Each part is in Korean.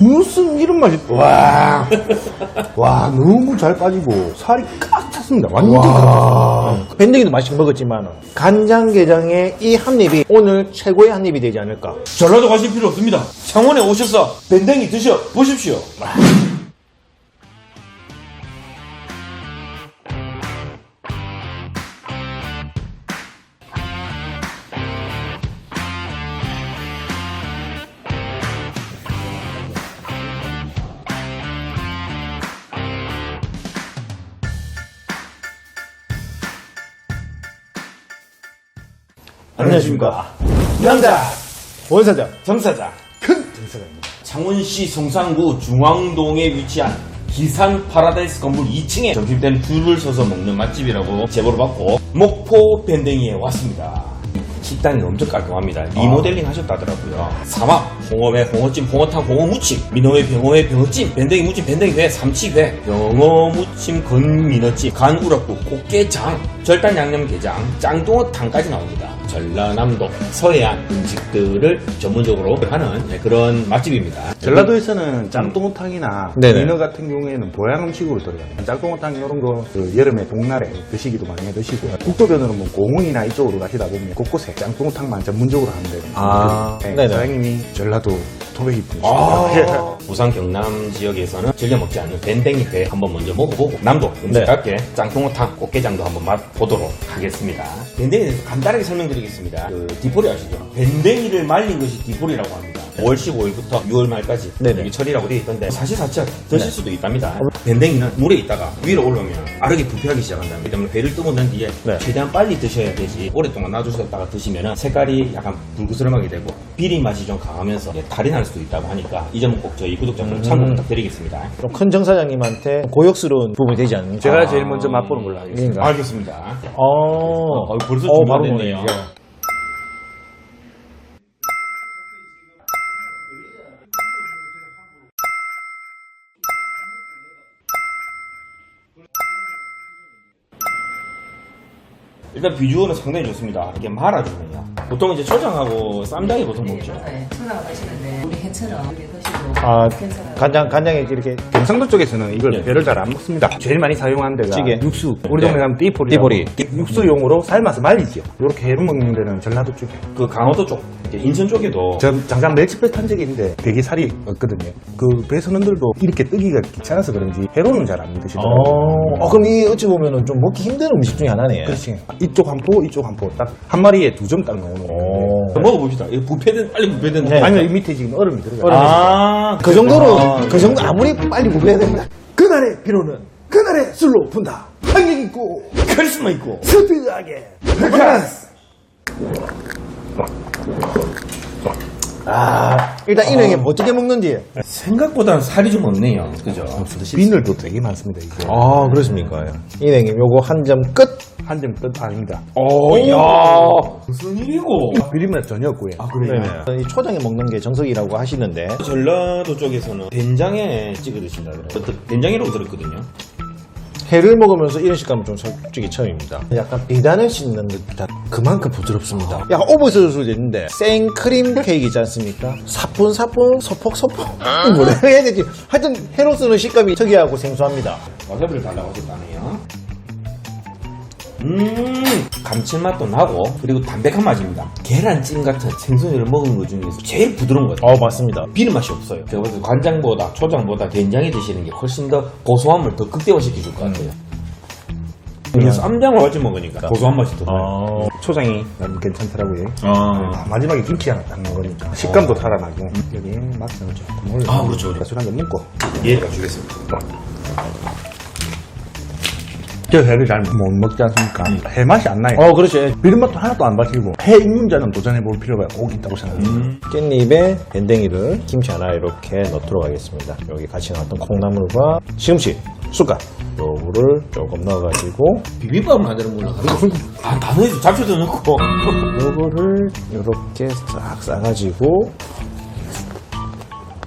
무슨 이런 맛이 와, 와 너무 잘 빠지고 살이 꽉 찼습니다. 완전 와. 밴댕이도 맛있게 먹었지만 간장게장의 이 한 입이 오늘 최고의 한 입이 되지 않을까. 전라도 가실 필요 없습니다. 창원에 오셔서 밴댕이 드셔 보십시오. 안녕하십니까. 남자 원사장. 정사장. 큰 정사장입니다. 창원시 성산구 중앙동에 위치한 기산 파라다이스 건물 2층에 점심때는 줄을 서서 먹는 맛집이라고 제보를 받고 목포 밴댕이에 왔습니다. 식당이 엄청 깔끔합니다. 리모델링 하셨다더라고요. 사막, 홍어회, 홍어찜, 홍어탕, 홍어무침, 민어회, 병어회, 병어찜, 밴댕이 무침, 밴댕이회, 삼치회, 병어무침, 건민어찜, 간우럭국, 꽃게장, 절단 양념게장, 짱뚱어탕까지 나옵니다. 전라남도 서해안 음식들을 전문적으로 하는 네, 그런 맛집입니다. 전라도에서는 짱뚱어탕이나 네네. 민어 같은 경우에는 보양 음식으로 들어갑니다. 짱뚱어탕 이런 거 그 여름에 동날에 드시기도 많이 해 드시고요. 국도변으로 뭐 공원이나 이쪽으로 가시다 보면 곳곳에 짱뚱어탕만 전문적으로 하는데 아, 네, 네네. 사장님이 전라도 토백이 분이십니다. 아, 부산 경남 지역에서는 즐겨 먹지 않는 밴댕이 회 한번 먼저 먹어보고 남도 음식답게 짱통어탕 꽃게장도 한번 맛보도록 하겠습니다. 대해서 간단하게 설명드리겠습니다. 그 디포리 아시죠? 밴댕이를 말린 것이 디포리라고 합니다. 5월 15일부터 6월 말까지 네네. 이게 철이라고 되어 있던데 사실 사실 드실 수도 있답니다. 밴댕이는 물에 있다가 위로 올라오면 아르게 부패하기 시작한다는 때문에 배를 뜨고 난 뒤에 네. 최대한 빨리 드셔야 되지 오랫동안 놔두셨다가 드시면 색깔이 약간 불그스름하게 되고 비린 맛이 좀 강하면서 예, 탈이 날 수도 있다고 하니까 이 점은 꼭 저희 구독자분 참고 부탁드리겠습니다. 좀 큰 정사장님한테 고역스러운 부분이 되지 않는가. 제가 제일 먼저 맛보는 걸로 하겠습니다. 알겠습니다. 어, 어, 벌써 어, 바로 됐네요. 일단 비주얼은 상당히 좋습니다. 이게 말아주면요. 보통 이제 초장하고 쌈장이 보통 먹죠. 네, 초장을 하시는데 우리 이렇게 드시고 아, 괜찮아요. 간장, 간장에 이렇게 경상도 쪽에서는 이걸 네. 배를 잘안 먹습니다. 제일 많이 사용하는 데가 찌개. 육수. 우리 네. 동네 가면 띠포리. 띠포리. 육수용으로 삶아서 말리죠. 이렇게 해로 먹는 데는 전라도 쪽에. 그 강원도 쪽, 이제 인천 쪽에도 저 잠깐 멸치배 탄 적이 있는데 되게 살이 없거든요. 그 배선원들도 이렇게 뜨기가 귀찮아서 그런지 회로는 잘안 어, 드시더라고요. 어, 그럼 이 어찌 보면은 좀 먹기 힘든 음식 중에 하나네. 그렇지. 이쪽 한 포, 이쪽 한 포. 딱 한 마리에 두 점딱 나오는 거. 어. 먹어봅시다. 이거 부패된 빨리 부패된. 네. 아니면 이 밑에 지금 얼음 이 들어가요. 얼음이 아, 그 정도로, 아, 그 정도 아무리 빨리 구해야 된다. 그날의 피로는 그날의 술로 푼다. 한객 있고, 카리스마 있고. 스피드하게. 아, 일단 이능이 어떻게 먹는지. 생각보다는 살이 좀 없네요. 그죠? 비늘도 되게 많습니다, 이게. 아, 그렇습니까? 이능님 요거 한 점 끝. 한 점 끝 아닙니다. 오, 야 무슨 일이고? 비린맛 전혀 없고요. 아, 그래요? 이 초장에 먹는 게 정석이라고 하시는데. 전라도 쪽에서는 된장에 찍어 드신다더라고요. 된장이라고 들었거든요. 회를 먹으면서 이런 식감은 좀 솔직히 처음입니다. 약간 비단을 씻는 듯한 그만큼 부드럽습니다. 약간 오버스일 수도 있는데 생크림 케이크 있지 않습니까? 사뿐사뿐 소폭소폭 뭐라 해야 되지? 하여튼 회로 쓰는 식감이 특이하고 생소합니다. 와사비를 달라고 하셨다네요. 음, 감칠맛도 나고, 그리고 담백한 맛입니다. 계란찜 같은 생선회를 먹은 것 중에서 제일 부드러운 것 같아요. 어 맞습니다. 비린 맛이 없어요. 제가 봤을 때 간장보다, 초장보다 된장에 드시는 게 훨씬 더 고소함을 더 극대화시켜 줄 것 같아요. 그리고 쌈장을 같이 먹으니까 고소한 맛이 더 나요. 어, 초장이 나름 괜찮더라고요. 아, 아, 마지막에 김치 하나 딱 넣으니까 식감도 살아나고 여기 맛은 조금 올려. 아, 그렇죠. 술한잔 먹고 이해가 주겠습니다. 저 회를 잘 못 먹지 않습니까? 회 맛이 안 나요. 어 그렇죠. 비린맛도 하나도 안 빠지고 회 입문자는 도전해 볼 필요가 꼭 있다고 생각합니다. 깻잎에 밴댕이를 김치 하나 이렇게 넣도록 하겠습니다. 여기 같이 나왔던 콩나물과 시금치, 쑥갓 요거를 조금 넣어가지고 비빔밥 만드는구나. 아, 단호해서 잡초도 넣고. 요거를 이렇게 싹 싸가지고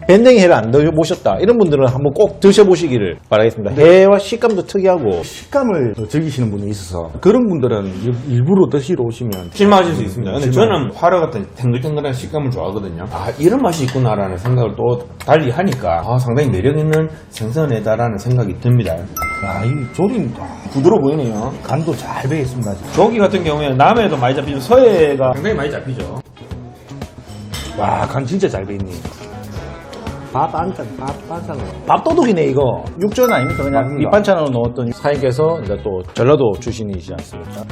밴댕이 회를 안 드셔보셨다 이런 분들은 한번 꼭 드셔보시기를 바라겠습니다. 회와 식감도 특이하고 식감을 더 즐기시는 분이 있어서 그런 분들은 일- 일부러 드시러 오시면 실망하실 수 있습니다. 근데 실망. 저는 화려 같은 탱글탱글한 식감을 좋아하거든요. 아, 이런 맛이 있구나라는 생각을 또 달리 하니까 아, 상당히 매력있는 생선회다라는 생각이 듭니다. 아, 이 조림 부드러워 보이네요. 간도 잘 배어 있습니다. 지금. 조기 같은 경우에는 남해도 많이 잡히죠. 서해가 상당히 많이 잡히죠. 와, 간 진짜 잘 배어 있네. 밥 반찬, 밥 반찬. 밥도둑이네 이거. 육전 아닙니까? 그냥 맞습니다. 밑반찬으로 넣었던 사장님께서 이제 또 전라도 출신이시지 않습니까?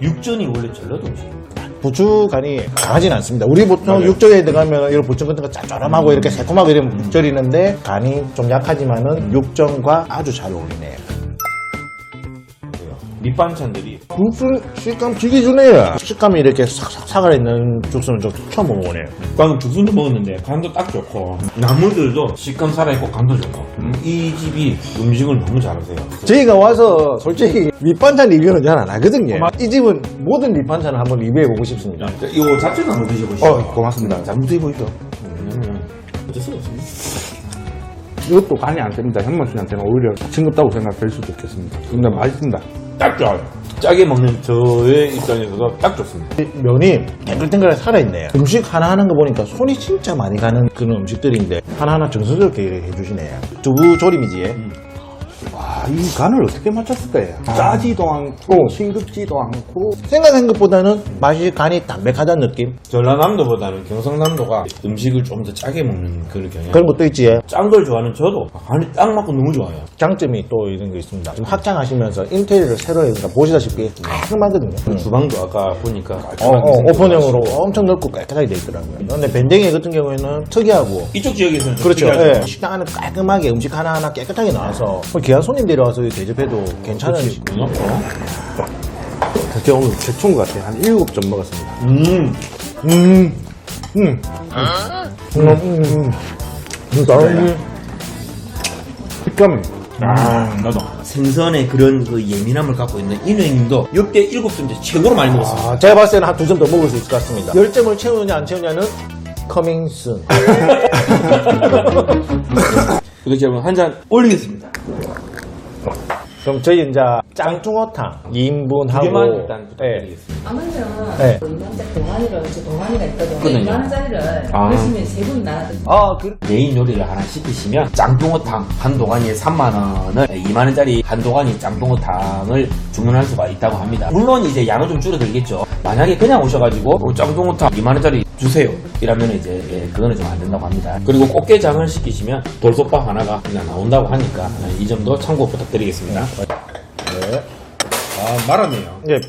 육전이 원래 전라도 음식입니다. 부추 간이 강하진 않습니다. 우리 보통 육전에 들어가면 이런 부추 같은 거 짭짤하고 이렇게 새콤하고 이러면 육절이는데 간이 좀 약하지만은 육전과 아주 잘 어울리네요. 밑반찬들이 국수 식감 되게 주네요. 식감이 이렇게 싹싹 사가 있는 죽수는 좀 처음 먹어보네요. 방금 죽순도 먹었는데 간도 딱 좋고 나물들도 식감 살아있고 간도 좋고 음, 이 집이 음식을 너무 잘하세요. 저희가 와서 솔직히 밑반찬 리뷰는 잘 안 하거든요. 이 집은 모든 밑반찬을 한번 리뷰해보고 싶습니다. 자, 이거 잡채도 한번 드셔보시죠. 어, 고맙습니다. 잘 무드해 보이죠? 음, 어쩔 수가 없습니다. 이것도 간이 안 됩니다. 현무씨한테는 오히려 싱겁다고 생각될 수도 있겠습니다. 근데 맛있습니다. 딱 좋아요. 짜게 먹는 저의 입장에서도 딱 좋습니다. 이 면이 탱글탱글하게 살아있네요. 음식 하나 하는 거 보니까 손이 진짜 많이 가는 그런 음식들인데 하나하나 정성스럽게 해주시네요. 두부 조림이지. 와, 이 간을 어떻게 맞췄을까 요? 짜지도 않고, 싱겁지도 않고. 생각한 것보다는 맛이 간이 담백하다는 느낌? 전라남도보다는 경상남도가 음식을 좀 더 짜게 먹는 그런 경향. 그런 것도 있지. 짠걸 좋아하는 저도 간이 딱 맞고 너무 좋아요. 장점이 또 이런 게 있습니다. 지금 확장하시면서 인테리어를 새로 해서 보시다시피 깔끔하거든요. 주방도 아까 보니까 어, 깔끔하게 어, 생겨가지고. 오픈형으로 엄청 넓고 깨끗하게 돼 있더라고요. 근데 밴댕이 같은 경우에는 특이하고 이쪽 지역에서는 좀 그렇죠. 특이하죠. 예. 식당 안에 깔끔하게 음식 하나하나 깨끗하게 나와서 뭐 귀한 손님들이 와서 대접해도 괜찮은 식. 문어? 제가 오늘 최초인 것 같아요. 한 일곱 점 먹었습니다. 음, 음, 음. 음, 음, 음. 음. 식감이. 아, 나도 생선의 그런 그 예민함을 갖고 있는 인우님도 역대 일곱 점째 최고로 많이 먹었습니다. 아, 제가 봤을 때는 한 두 점 더 먹을 수 있을 것 같습니다. 10점을 채우느냐 안 채우느냐는 커밍 순. 그렇게 하면 한잔 올리겠습니다. 그럼 저희 이제 짱중어탕 2인분 하고 개만 일단 예. 부탁드리겠습니다. 아무튼 네. 이남자 동안이를 저 동안이가 있거든요. 2만 아. 그러시면 세분 나. 아, 그, 메인 요리를 하나 시키시면 짱뚱어탕 한 도가니에 3만 원을 2만 원짜리 한 도가니 짱뚱어탕을 주문할 수가 있다고 합니다. 물론 이제 양은 좀 줄어들겠죠. 만약에 그냥 오셔가지고 어, 짱뚱어탕 2만 원짜리 주세요. 이러면 이제 예, 그거는 좀 안 된다고 합니다. 그리고 꽃게장을 시키시면 돌솥밥 하나가 그냥 나온다고 하니까 이 점도 참고 부탁드리겠습니다. 말았네요. 예.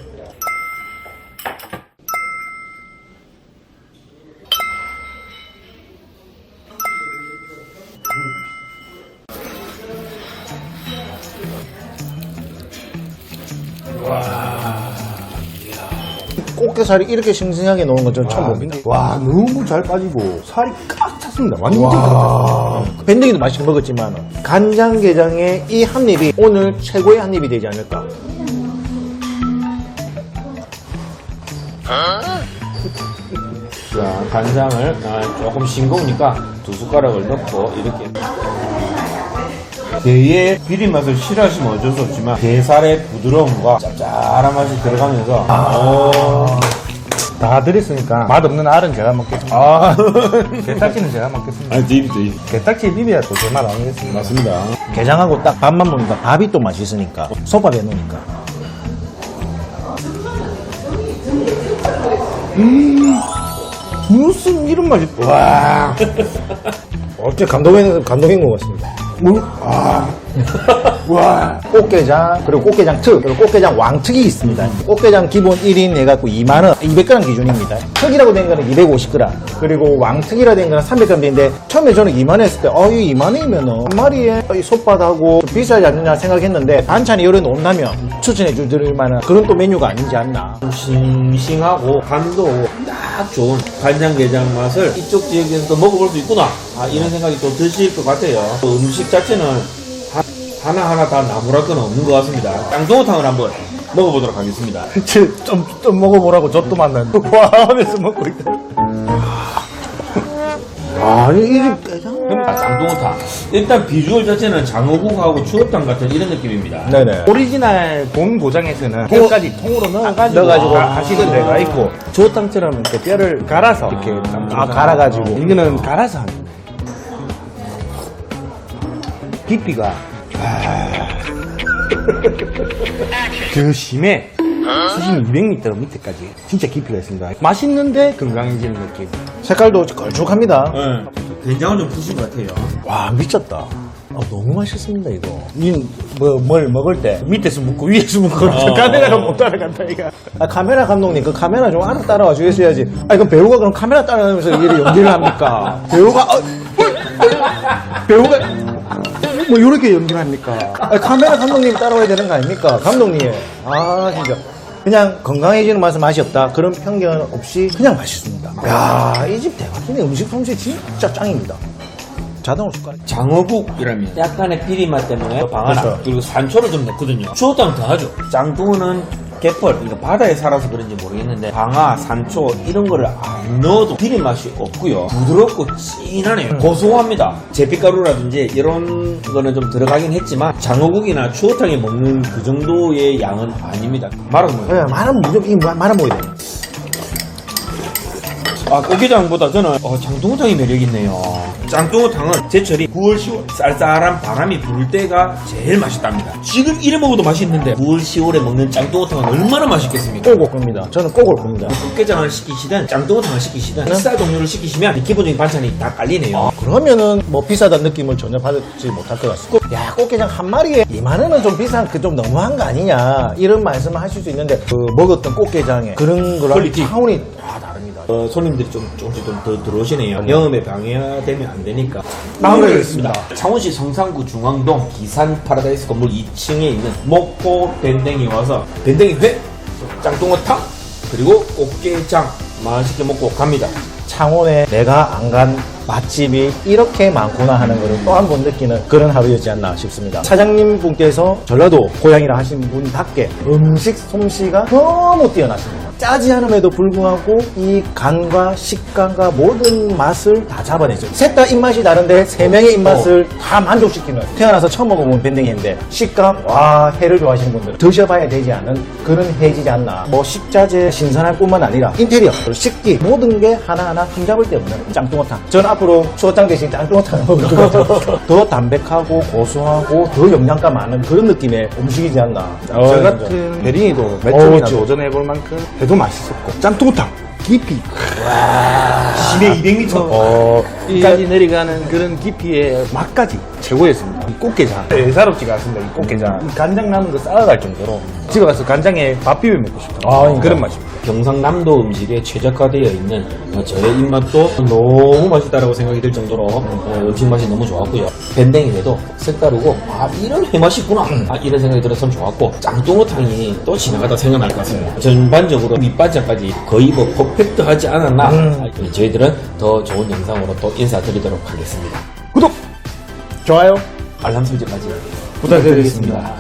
꽃게살이 이렇게 싱싱하게 넣은 건 저는 처음 봅니다. 와, 너무 잘 빠지고, 살이 꽉 찼습니다. 완전 꽉 찼어요. 밴댕이도 맛있게 먹었지만 간장게장의 이 한 입이 오늘 최고의 한 입이 되지 않을까. 자, 간장을 아, 조금 싱거우니까 두 숟가락을 넣고 이렇게 게의 비린 맛을 싫어하시면 어쩔 수 없지만 게살의 부드러움과 짭짤한 맛이 들어가면서 오, 다 드렸으니까, 맛없는 알은 제가 먹겠습니다. 아, 게딱지는 제가 먹겠습니다. 아, 딥, 딥. 게딱지 비벼야 또 제 맛 아니겠습니까? 맞습니다. 게장하고 딱 밥만 먹으니까 밥이 또 맛있으니까 솥밥에 넣으니까 무슨 이런 맛이, 와. 어째 감동의 감동인 것 같습니다. 뭐, 아. 와. 꽃게장 그리고 꽃게장 특 그리고 꽃게장 왕특이 있습니다. 꽃게장 기본 1인 해갖고 2만 원 200g 기준입니다. 특이라고 된 거는 250g 그리고 왕특이라 된 거는 300g 인데 처음에 저는 2만 원 했을 때 어 이 2만 원이면은 한 마리에 이좀 비싸지 않느냐 생각했는데 반찬이 여러 놓는다면 추천해 주실 만한 그런 또 메뉴가 아니지 않나. 싱싱하고 간도 딱 좋은 간장게장 맛을 이쪽 지역에서도 먹어볼 수 있구나. 아, 이런 생각이 또 드실 것 같아요. 또 음식 자체는 하- 하나하나 다 나무랄 건 없는 것 같습니다. 짱동어탕을 한번 먹어보도록 하겠습니다. 좀, 좀 먹어보라고 젖도 만난. 와, 하면서 먹고 있다. 아니 이집 깨장 아, 짱뚱어탕. 일단 비주얼 자체는 장어국하고 추어탕 같은 이런 느낌입니다. 네네 오리지널 본 고장에서는 뼈까지 통으로 넣어가지고 넣어가지고 가- 가시는 데가 있고 조탕처럼 이렇게 뼈를 갈아서 이렇게 아, 갈아가지고. 이거는 갈아서 하는 거예요. 깊이가 아, 그 심해. 수심 200m 밑에까지 진짜 깊이가 있습니다. 맛있는데 건강해지는 느낌. 색깔도 걸쭉합니다. 네. 된장을 좀 푸신 것 같아요. 와 미쳤다. 아, 너무 맛있습니다 이거. 이뭐뭘 먹을 때 밑에서 묻고 위에서 묻고 카메라가 못 따라간다 이거. 아, 카메라 감독님 그 카메라 좀 알아 따라와 주셔야지. 아 이건 배우가 그럼 카메라 따라가면서 이렇게 연기를 합니까? 배우가 어, 배우가 뭐 이렇게 연기를 합니까? 아, 카메라 감독님 따라와야 되는 거 아닙니까? 감독님. 아 진짜. 그냥 건강해지는 맛은 맛이 없다. 그런 편견 없이 그냥 맛있습니다. 야 이 집 대박이네. 음식 솜씨 진짜 짱입니다. 자동으로 숟가락. 장어국이라면. 약간의 비리 맛 때문에. 방아나 그렇죠. 그리고 산초를 좀 넣거든요. 추어탕 더 하죠. 짱뚱어는 갯벌, 그러니까 바다에 살아서 그런지 모르겠는데 방아, 산초 이런 거를 안 넣어도 비리 맛이 없고요. 부드럽고 진하네요. 고소합니다. 제피가루라든지 이런 거는 좀 들어가긴 했지만 장어국이나 추어탕에 먹는 그 정도의 양은 아닙니다. 말은 뭐예요? 예, 말은 무조건 이 말은 돼. 아, 고기장보다 저는 어, 장뚱어탕이 매력 있네요. 짱뚱어탕은 제철이 9월, 10월 쌀쌀한 바람이 불 때가 제일 맛있답니다. 지금 이래 먹어도 맛있는데 9월, 10월에 먹는 짱뚱어탕은 얼마나 맛있겠습니까? 꼬골 겁니다. 저는 꼬골 겁니다. 꽃게장을 시키시든 짱뚱어탕을 시키시든 식사 종류를 시키시면 기본적인 반찬이 다 깔리네요. 그러면은 뭐 비싸다는 느낌을 전혀 받지 못할 것 같습니다. 야, 꽃게장 한 마리에 2만 원은 좀 비싼 그 좀 너무한 거 아니냐 이런 말씀을 하실 수 있는데 그 먹었던 꽃게장에 그런 거랑 퀄리티. 차원이 다. 어, 손님들이 좀 조금씩 좀 더 들어오시네요. 영업에 방해되면 안 되니까. 마무리하겠습니다. 창원시 성산구 중앙동 기산 파라다이스 건물 2층에 있는 목포 밴댕이 와서 밴댕이 회, 짱뚱어탕, 그리고 꽃게장 맛있게 먹고 갑니다. 창원에 내가 안간 맛집이 이렇게 많구나 하는 것을 또 한 번 느끼는 그런 하루였지 않나 싶습니다. 사장님 분께서 전라도 고향이라 하신 분답게 음식 솜씨가 너무 뛰어나십니다. 짜지 않음에도 불구하고 이 간과 식감과 모든 맛을 다 잡아내죠. 셋 다 입맛이 다른데 세 명의 입맛을 다 만족시키는 태어나서 처음 먹어본 밴댕이인데 식감 와 회를 좋아하시는 분들 드셔봐야 되지 않은 그런 회지지 않나. 뭐 식자재 신선할 뿐만 아니라 인테리어 식기 모든 게 하나하나 흠잡을 데 없는 짱뚱어탕. 저는 앞 으로 추어탕 대신 짱뚱어탕을 먹을 것 같아요. 더 담백하고 고소하고 더 영양가 많은 그런 느낌의 음식이지 않나. 어, 저. 같은 베린이도 어, 몇 점이나 그렇죠. 도전해 볼 만큼 해도 맛있었고 짱뚱탕 깊이 심해 200m 어, 까지 내려가는 그런 깊이의 맛까지 최고였습니다. 이 꽃게장 예사롭지가 않습니다. 이 꽃게장 이 간장 남은 거 쌓아갈 정도로 집에 가서 간장에 밥 비벼 먹고 싶은 아, 그러니까. 그런 맛입니다. 경상남도 음식에 최적화되어 있는 어, 저의 입맛도 너무 맛있다라고 생각이 들 정도로 어, 음식 맛이 너무 좋았고요. 밴댕이에도 색다르고 아 이런 회맛이 있구나 아, 이런 생각이 들어서 좋았고 짱뚱어탕이 또 지나가다 생각날 것 같습니다. 전반적으로 밑반찬까지 거의 뭐 퍼펙트하지 않았나 아, 저희들은 더 좋은 영상으로 또 인사드리도록 하겠습니다. 좋아요, 알람 설정까지 부탁드리겠습니다.